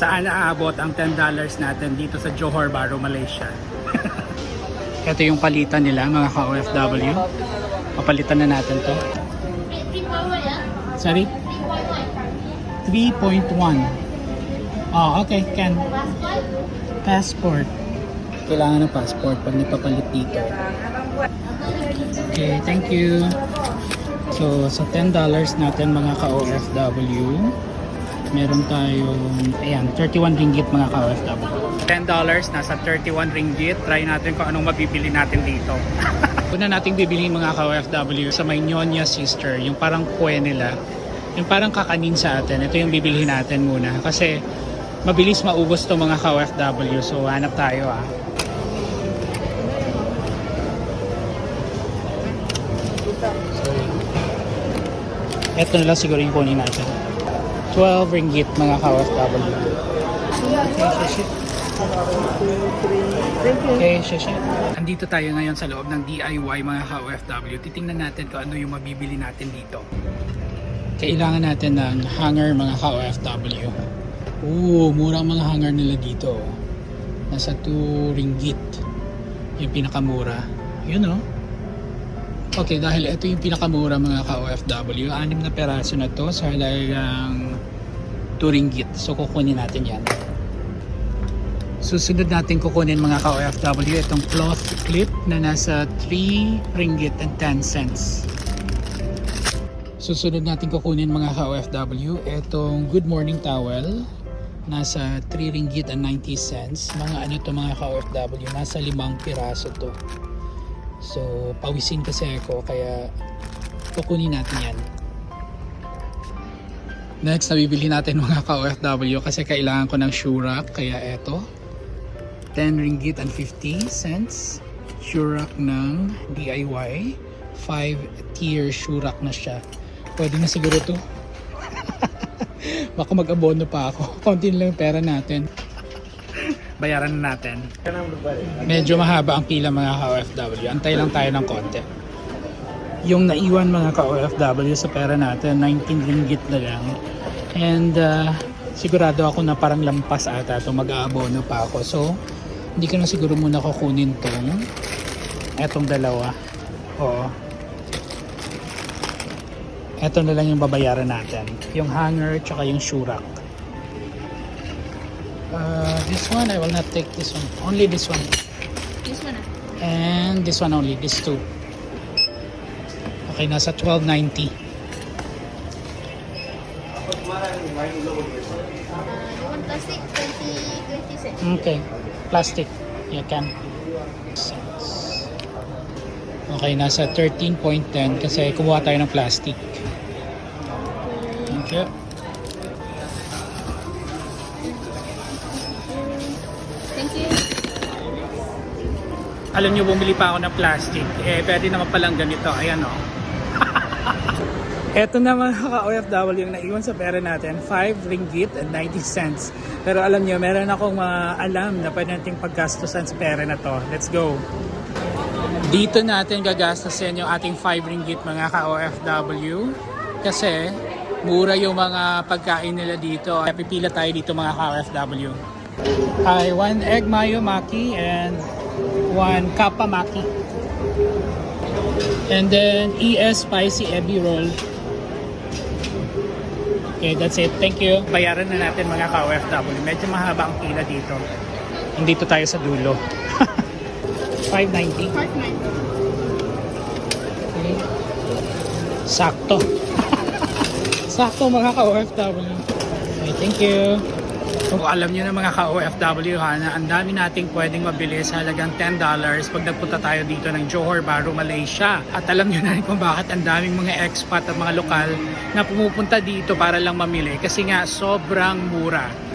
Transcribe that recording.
Saan naaabot ang $10 natin dito sa Johor Bahru, Malaysia? Ito yung palitan nila mga ka-OFW. Papalitan na natin to. Sorry? 3.1. Oh, okay, can. Passport. Kailangan ng passport pag nagpapalit dito. Okay, thank you. So, sa $10 natin mga ka-OFW, meron tayong, ayan, 31 ringgit mga ka-OFW. $10, nasa 31 ringgit. Try natin kung anong mabibili natin dito. Una nating bibili mga ka-OFW sa may Nyonya Sister, yung parang kwe nila. Yung parang kakanin sa atin. Ito yung bibilihin natin muna. Kasi mabilis maubos to mga ka-OFW. So, hanap tayo ah. Ito na lang siguro yung kunin natin. 12 ringgit mga ka-OFW. Okay, shit. Andito tayo ngayon sa loob ng DIY mga ka-OFW. Titingnan natin kung ano yung mabibili natin dito. Kailangan natin ng hanger mga ka-OFW. Oo, mura ang mga hanger nila dito. Nasa 2 ringgit. Yung pinakamura. Yun oh. Okay, dahil ito yung pinakamura mga ka-OFW, anim na peraso na to sa halagang 2 ringgit. So kukunin natin yan. Susunod natin kukunin mga ka-OFW itong cloth clip na nasa 3 ringgit and 10 cents. Susunod natin kukunin mga ka-OFW itong good morning towel nasa 3 ringgit and 90 cents. Mga ano to mga ka-OFW, nasa limang piraso to. So, pawisin kasi ako kaya kukunin natin yan. Next, nabibili natin mga ka-OFW kasi kailangan ko ng shoe rack kaya eto. 10 ringgit and 50 cents. Shoe rack ng DIY. 5 tier shoe rack na siya. Pwede na siguro to. Baka mag-abono pa ako. Konti lang pera natin. Bayaran na natin. Medyo mahaba ang pila mga ka-OFW. Antay lang tayo ng konti. Yung naiwan mga ka-OFW sa pera natin, 19 ringgit na lang. And uh, sigurado ako na parang lampas ata ito, mag-aabono pa ako. So, hindi ko na siguro muna kukunin tong etong dalawa. Oo. Eto na lang yung babayaran natin. Yung hanger tsaka yung shoe rack. Uh, this one, I will not take this one. Only this one. This one ah. And this one only, this two. Okay, nasa 12.90. Uh, plastic? 20, 20 cents. Okay, plastic. You can. Okay, nasa 13.10 kasi kumuha tayo ng plastic. Thank you. Thank you. Alam nyo, bumili pa ako ng plastic. Eh, pwede naman palang ganito. Ayan, oh. Eto na mga ka-OFW yung naiwan sa pera natin, 5 ringgit and 90 cents. Pero alam nyo, meron akong mga alam na pwede nating paggastusan sa pera na to. Let's go! Dito natin gagastusin yung ating 5 ringgit mga ka-OFW kasi mura yung mga pagkain nila dito. Pipila tayo dito mga ka-OFW. Hi, one egg mayo maki and one kappa maki. And then ES spicy ebi roll. Okay, that's it. Thank you. Bayaran na natin mga ka-OFW. Medyo mahaba ang pila dito. Nandito tayo sa dulo. 590. Part 9. Okay. Sakto. Sakto mga ka-OFW. Okay, thank you. Kung alam nyo na mga ka-OFW ha, na ang dami nating pwedeng mabili sa halagang $10 pag nagpunta tayo dito ng Johor Bahru, Malaysia. At alam nyo na rin kung bakit ang daming mga expat at mga lokal na pumupunta dito para lang mamili kasi nga sobrang mura.